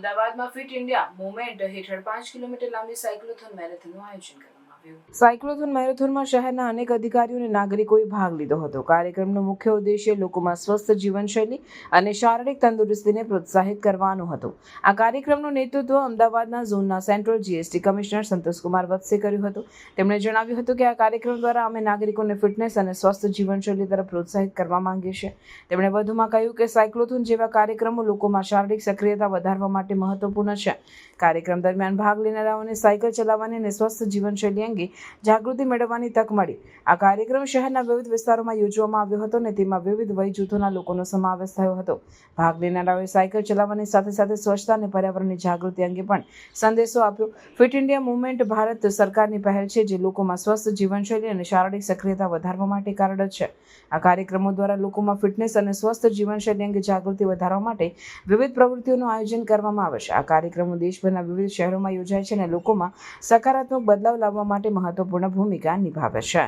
અમદાવાદમાં fit India movement હેઠળ પાંચ કિલોમીટર લાંબી સાયક્લોથોન મેરેથોનનું આયોજન કરવામાં આવ્યું સાયક્લોથોન મેરેથોનમાં શહેરના અનેક અધિકારીઓ અને નાગરિકોએ ભાગ લીધો હતો. કાર્યક્રમનો મુખ્ય ઉદ્દેશ્ય લોકોમાં સ્વસ્થ જીવનશૈલી અને શારીરિક તંદુરસ્તીને પ્રોત્સાહિત કરવાનું હતું. આ કાર્યક્રમનું નેતૃત્વ અમદાવાદના ઝોનના સેન્ટ્રલ જીએસટી કમિશનર સંતોષકુમાર વત્સે કર્યું હતું. તેમણે જણાવ્યું હતું કે આ કાર્યક્રમ દ્વારા અમે નાગરિકોને ફિટનેસ અને સ્વસ્થ જીવનશૈલી તરફ પ્રોત્સાહિત કરવા માંગીએ છીએ. તેમણે વધુમાં કહ્યું કે સાયક્લોથોન જેવા કાર્યક્રમો લોકોમાં શારીરિક સક્રિયતા વધારવા માટે મહત્વપૂર્ણ છે. કાર્યક્રમ દરમિયાન ભાગ લેનારાઓને સાયકલ ચલાવવાની અને સ્વસ્થ જીવનશૈલી અંગે જાગૃતિ મેળવવાની તક મળી. આ કાર્યક્રમ શહેરના વિવિધ વિસ્તારોમાં યોજવામાં આવ્યો હતો અને તેમાં વિવિધ વય જૂથોના લોકોનો સમાવેશ થયો હતો. ભાગ લેનારાઓએ સાયકલ ચલાવવાની સાથે સાથે સ્વચ્છતા અને પર્યાવરણની જાગૃતિ અંગે પણ સંદેશો આપ્યો. ફિટ ઇન્ડિયા મુવમેન્ટ ભારત સરકારની પહેલ છે જે લોકોમાં સ્વસ્થ જીવનશૈલી અને શારીરિક સક્રિયતા વધારવા માટે કાર્યરત છે. આ કાર્યક્રમો દ્વારા લોકોમાં ફિટનેસ અને સ્વસ્થ જીવનશૈલી અંગે જાગૃતિ વધારવા માટે વિવિધ પ્રવૃત્તિઓનું આયોજન કરવામાં આવે છે. આ કાર્યક્રમો દેશભરના વિવિધ શહેરોમાં યોજાય છે અને લોકોમાં સકારાત્મક બદલાવ લાવવા માટે મહત્વપૂર્ણ ભૂમિકા નિભાવે છે.